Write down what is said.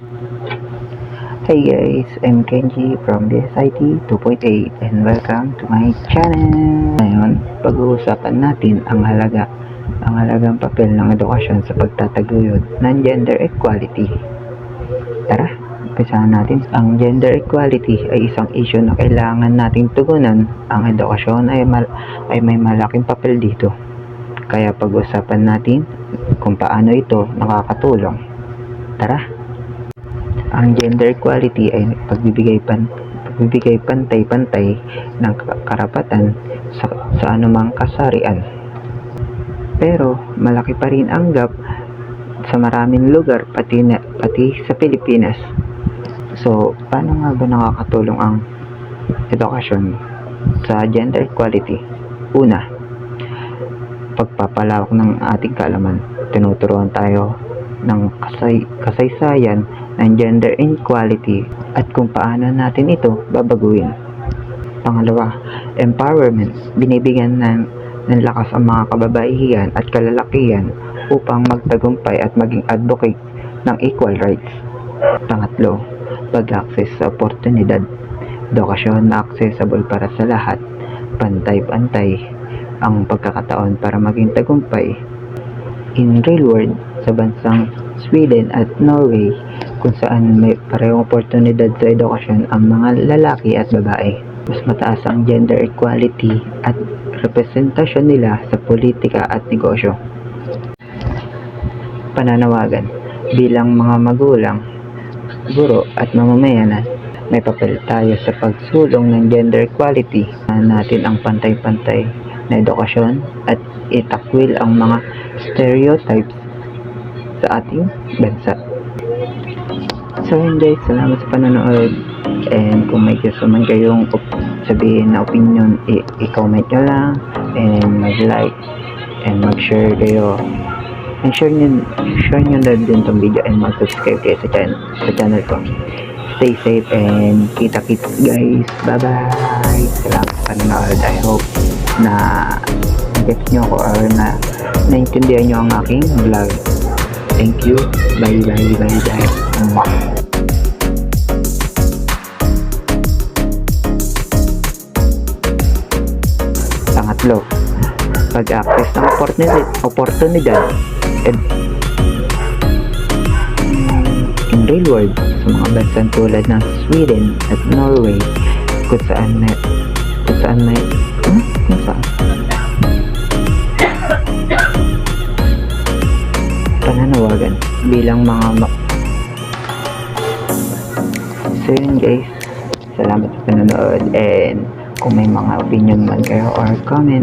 Hey guys, I'm Kenji from DSIT 2.8 and welcome to my channel. Ngayon, pag-uusapan natin ang halaga ang halagang papel ng edukasyon sa pagtataguyod ng gender equality. Tara, umpisahan natin. Ang gender equality ay isang issue na kailangan nating tugunan. Ang edukasyon ay, mal- ay may malaking papel dito. Kaya pag-usapan natin kung paano ito nakakatulong. Tara! Ang gender equality ay pagbibigay pan pagbibigay pantay-pantay ng ka- karapatan sa, sa anumang kasarian. Pero malaki pa rin ang gap sa maraming lugar pati na, pati sa Pilipinas. So, paano nga ba nakakatulong ang edukasyon sa gender equality? Una, pagpapalawak ng ating kaalaman. Tinuturuan tayo ng kasay, kasaysayan ng gender inequality at kung paano natin ito babaguhin. Pangalawa, empowerment. Binibigyan ng, ng lakas ang mga kababaihan at kalalakihan upang magtagumpay at maging advocate ng equal rights. Pangatlo, pag-access sa oportunidad. Edukasyon na accessible para sa lahat. Pantay-pantay ang pagkakataon para maging tagumpay. In real world, sa bansang Sweden at Norway, kung saan may parehong oportunidad sa edukasyon ang mga lalaki at babae. Mas mataas ang gender equality at representasyon nila sa politika at negosyo. Pananawagan bilang mga magulang, guro at mamamayanan, may papel tayo sa pagsulong ng gender equality na natin ang pantay-pantay na edukasyon at itakwil ang mga stereotypes sa ating bansa. So yun guys, salamat sa panonood and kung may gusto man kayong sabihin na opinion, i-comment nyo lang and mag-like and mag-share kayo and share nyo, share nyo na din tong video and mag-subscribe kayo sa channel, sa channel ko. Stay safe and kita-kits guys. Bye-bye! Salamat sa panonood. I hope na gets nyo ako or na naintindihan nyo ang aking vlog. Thank you. Bye bye bye bye. Pangatlo, pag-access ng oportunidad, oportunidad ed- in real world sa mga bansang tulad ng Sweden at Norway kung saan may kung saan may hmm? kung saan pananawagan bilang mga So yun guys, salamat sa panonood and kung may mga opinion man kayo or comment.